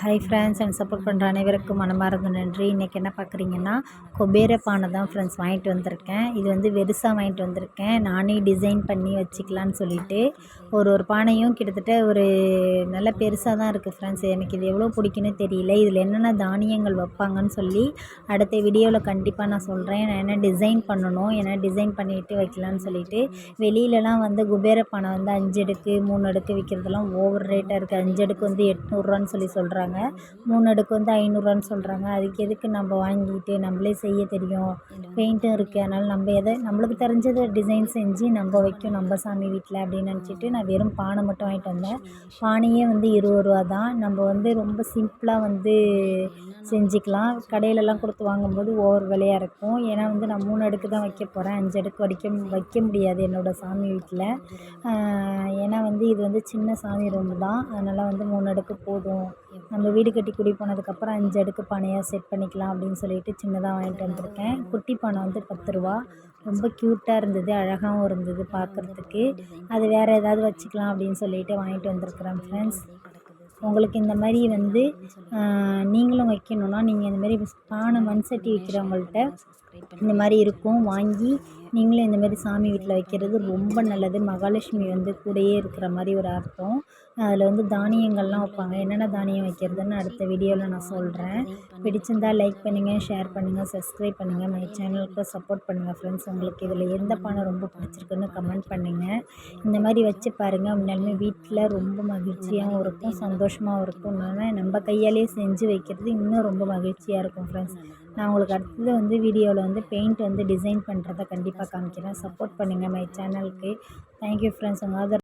Hi friends எனக்கு support பண்ணுற அனைவருக்கும் மனமார்ந்த நன்றி. இன்றைக்கி என்ன பார்க்குறீங்கன்னா குபேர பானை தான் ஃப்ரெண்ட்ஸ் வாங்கிட்டு வந்திருக்கேன். இது வந்து வெறுசாக வாங்கிட்டு வந்திருக்கேன். நானே டிசைன் பண்ணி வச்சுக்கலான்னு சொல்லிட்டு ஒரு ஒரு பானையும் கிட்டத்தட்ட ஒரு நல்ல பெருசாக தான் இருக்குது ஃப்ரெண்ட்ஸ் எனக்கு இது எவ்வளோ பிடிக்குன்னு தெரியல. இதில் என்னென்ன தானியங்கள் வைப்பாங்கன்னு சொல்லி அடுத்த வீடியோவில் கண்டிப்பாக நான் சொல்கிறேன் நான் என்ன டிசைன் பண்ணணும் என்ன டிசைன் பண்ணிவிட்டு வைக்கலான்னு சொல்லிட்டு வெளியிலலாம் வந்து குபேர பானை வந்து அஞ்சு அடுக்கு மூணு அடுக்கு விற்கிறதெல்லாம் ஓவர் ரேட்டாக இருக்குது அஞ்சு அடுக்கு வந்து எட்நூறுரூவான்னு சொல்லி சொல்கிறாங்க மூணு அடுக்கு வந்து ஐநூறுரூவான்னு சொல்கிறாங்க அதுக்கு எதுக்கு நம்ம வாங்கிட்டு நம்மளே செய்ய தெரியும். பெயிண்ட்டும் இருக்குது அதனால் நம்ம எதை நம்மளுக்கு தெரிஞ்சதை டிசைன் செஞ்சு நம்ம வைக்கும் நம்ம சாமி வீட்டில் அப்படின்னு நினச்சிட்டு நான் வெறும் பானை மட்டும் வாங்கிட்டு வந்தேன். பானையே வந்து இருபது ரூபா தான். நம்ம வந்து ரொம்ப சிம்பிளாக வந்து செஞ்சுக்கலாம். கடையிலலாம் கொடுத்து வாங்கும்போது ஓவர் விலையாக இருக்கும். ஏன்னா வந்து நான் மூணு அடுக்கு தான் வைக்க போகிறேன் அஞ்சு அடுக்கு வடிக்க வைக்க முடியாது என்னோடய சாமி வீட்டில் ஏன்னா வந்து இது வந்து சின்ன சாமி ரூம் தான். அதனால் வந்து மூணு அடுக்கு போதும். நம்ம வீடு கட்டி குடி போனதுக்கப்புறம் அஞ்சு அடுக்கு பானையாக செட் பண்ணிக்கலாம் அப்படின்னு சொல்லிட்டு சின்னதாக வாங்கிட்டு வந்திருக்கேன். குட்டி பானை வந்து பத்து ரூபா. ரொம்ப க்யூட்டாக இருந்தது அழகாகவும் இருந்தது பார்க்குறதுக்கு அது வேறு ஏதாவது வச்சுக்கலாம் அப்படின்னு சொல்லிட்டு வாங்கிட்டு வந்திருக்கிறேன் ஃப்ரெண்ட்ஸ் உங்களுக்கு இந்த மாதிரி வந்து நீங்களும் வைக்கணுன்னா நீங்கள் இந்த மாதிரி பானை மண் சட்டி விற்கிறவங்கள்ட்ட இந்த மாதிரி இருக்கும். வாங்கி நீங்களும் இந்த மாதிரி சாமி வீட்டில் வைக்கிறது ரொம்ப நல்லது. மகாலட்சுமி வந்து கூடயே இருக்கிற மாதிரி ஒரு அர்த்தம். அதில் வந்து தானியங்கள்லாம் வைப்பாங்க. என்னென்ன தானியம் வைக்கிறதுன்னு அடுத்த வீடியோவில் நான் சொல்கிறேன் பிடிச்சிருந்தால் லைக் பண்ணுங்கள் ஷேர் பண்ணுங்கள் சப்ஸ்கிரைப் பண்ணுங்கள் மை சேனலுக்கு சப்போர்ட் பண்ணுங்கள் ஃப்ரெண்ட்ஸ் உங்களுக்கு இதில் எந்த பானை ரொம்ப பிடிச்சிருக்குன்னு கமெண்ட் பண்ணுங்கள் இந்த மாதிரி வச்சு பாருங்கள் உண்மையாலுமே வீட்டில் ரொம்ப மகிழ்ச்சியாகவும் இருக்கும் சந்தோஷமாகவும் இருக்கும். நம்ம கையாலே செஞ்சு வைக்கிறது இன்னும் ரொம்ப மகிழ்ச்சியாக இருக்கும் ஃப்ரெண்ட்ஸ் நான் உங்களுக்கு அடுத்தது வந்து வீடியோவில் வந்து பெயிண்ட் வந்து டிசைன் பண்ணுறத கண்டிப்பாக காமிக்கிறேன். சப்போர்ட் பண்ணுங்கள் மை சேனலுக்கு தேங்க்யூ ஃப்ரெண்ட்ஸ் உங்கள் ஆதரவு